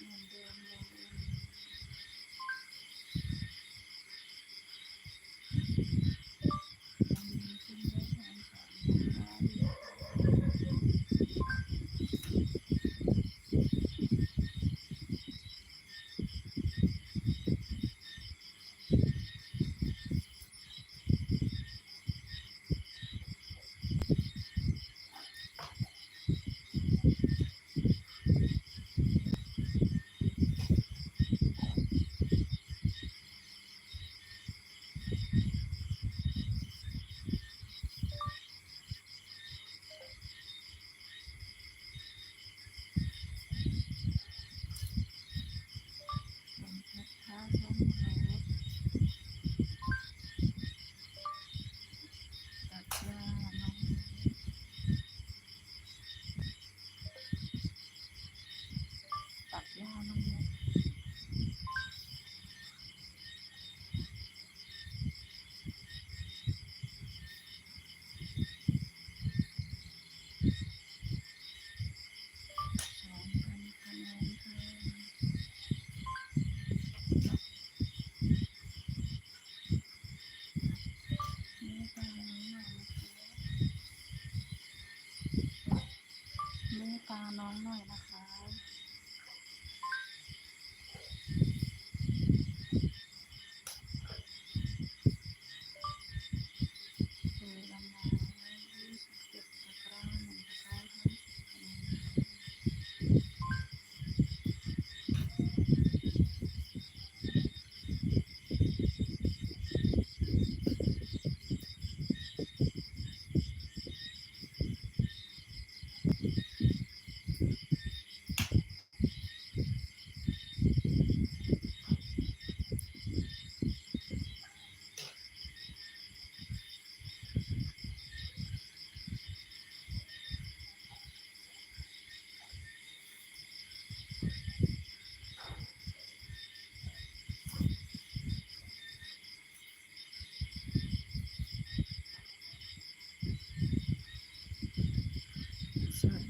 嗯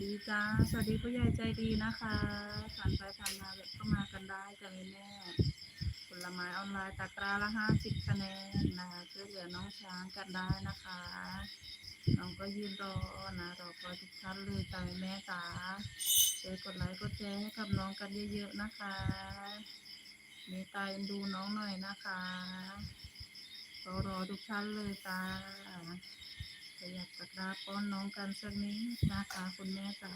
ดีจ้า สวัสดีผู้ใหญ่ใจดีนะคะผ่านไปผ่านมาแบบก็มากันได้จ้ะแม่ผลไม้ออนไลน์ตะกร้าละห้าสิบคะแนนนะคะช่วยเหลือน้องช้างกันได้นะคะ น้องก็ยืนรอนะรอคอยทุกท่านเลยจ้ะแม่จ๋าช่วยกดไลค์กดแชร์ให้กับน้องกันเยอะๆนะคะมตตาเอ็นดูน้องหน่อยนะคะรอรอทุกท่านเลยจ้า จะอยากจะกราบป้อนน้องกันสักนิดนะคะคุณแม่จ๋า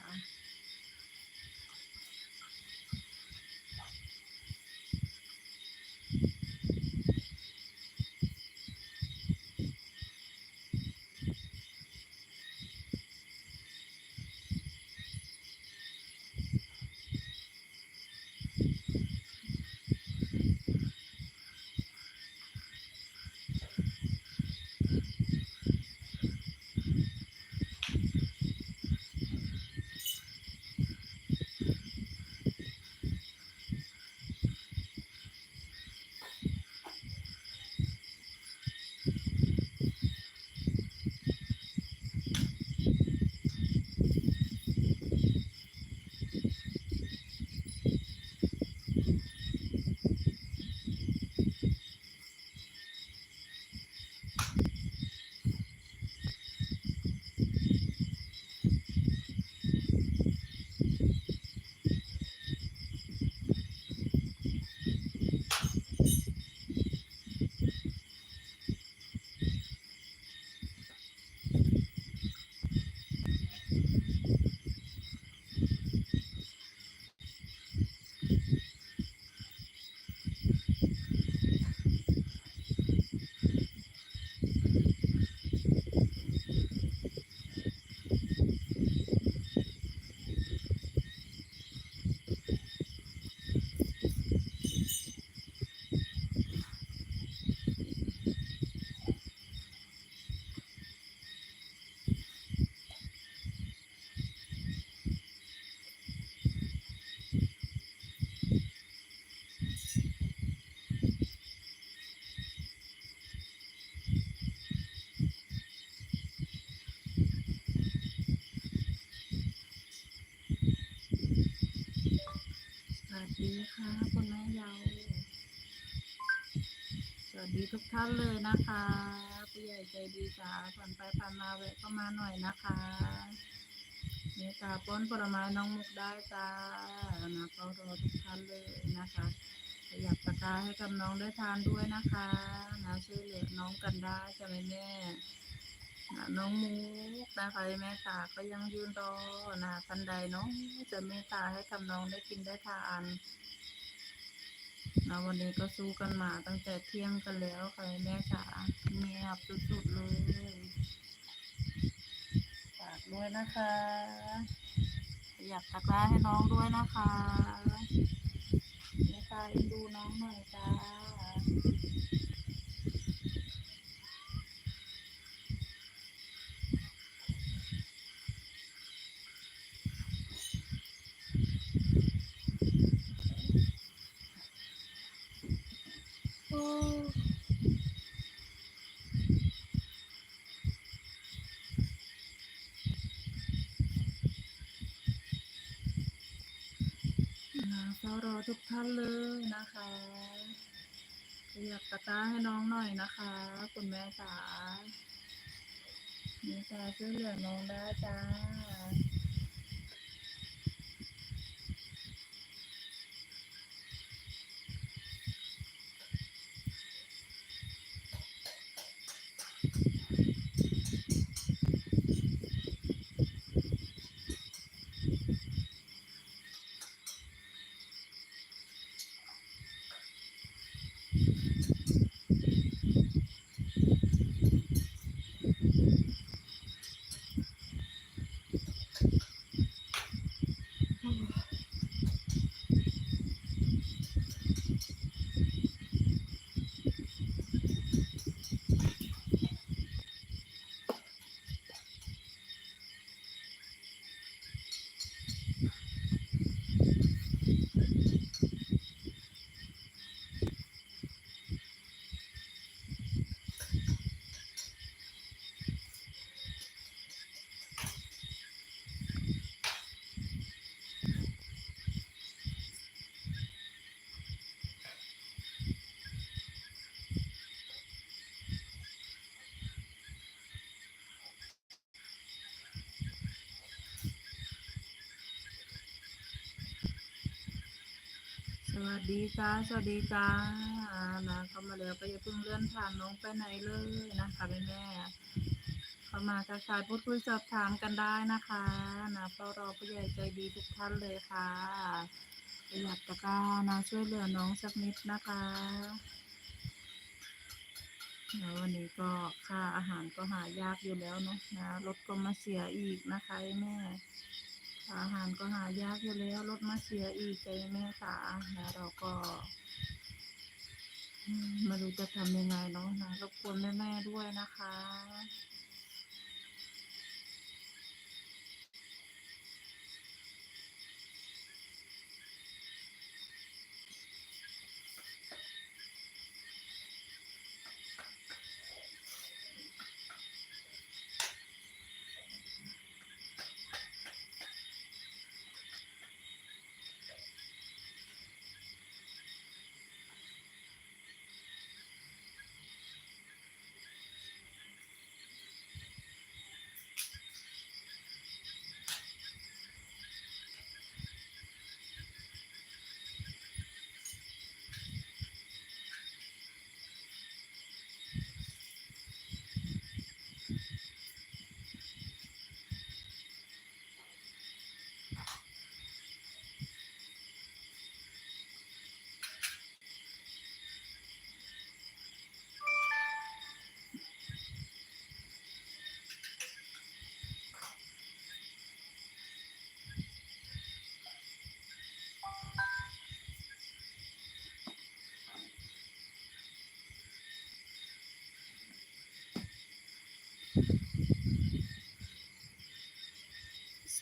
ดีค่ะคุณแม่เยาสวัสดีทุกท่านเลยนะคะผู้ใหญ่ใจดีจ้าผ่านไปผ่านมาแวะเข้ามาหน่อยนะคะเมตตาป้อนผลไม้น้องมุกได้จ้านะก็รอทุกท่านเลยนะคะอยากตะกาให้กับน้องได้ทานด้วยนะคะนะช่วยเหลือน้องกันได้จะไหมแม่ น้องมุกนะคะแม่ตาก็ยังยืนรอนะทันใดน้องจะเมตตาให้กับน้องได้กินได้ทานนะวันนี้ก็สู้กันมาตั้งแต่เที่ยงกันแล้วค่ะแม่จ๋าเงียบสุดๆเลยฝากด้วยนะคะอยากตะกร้าให้น้องด้วยนะคะเมตตาเอ็นดูน้องหน่อยจ้า เฝ้ารอทุกท่านเลยนะคะอยากตะกร้าให้น้องหน่อยนะคะ คุณแม่จ๋ามีตาช่วยเหลือน้องได้จ้า วัสดีจ้า สวัสดีจ้าอานะเข้ามาแล้วก็อย่าเพิ่งเลื่อนผ่านน้องไปไหนเลยนะคะแม่แม่เข้ามาทักทายพูดคุยสอบถามกันได้นะคะนะเฝ้ารอผู้ใหญ่ใจดีทุกท่านเลยค่ะประหยัดตะกร้านะช่วยเหลือน้องสักนิดนะคะแล้ววันนี้ก็ค่าอาหารก็หายากอยู่แล้วเนาะนะรถก็มาเสียอีกนะคะแม่ อาหารก็หายากอยู่แล้วรถมาเสียอีกใจแม่สาแล้วเราก็มารู้จะทำยังไงเนาะนะรบกวนแม่ๆด้วยนะคะ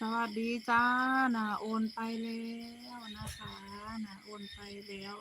สวัสดีจ้านะโอนไปแล้วนะคะนะโอนไปแล้ว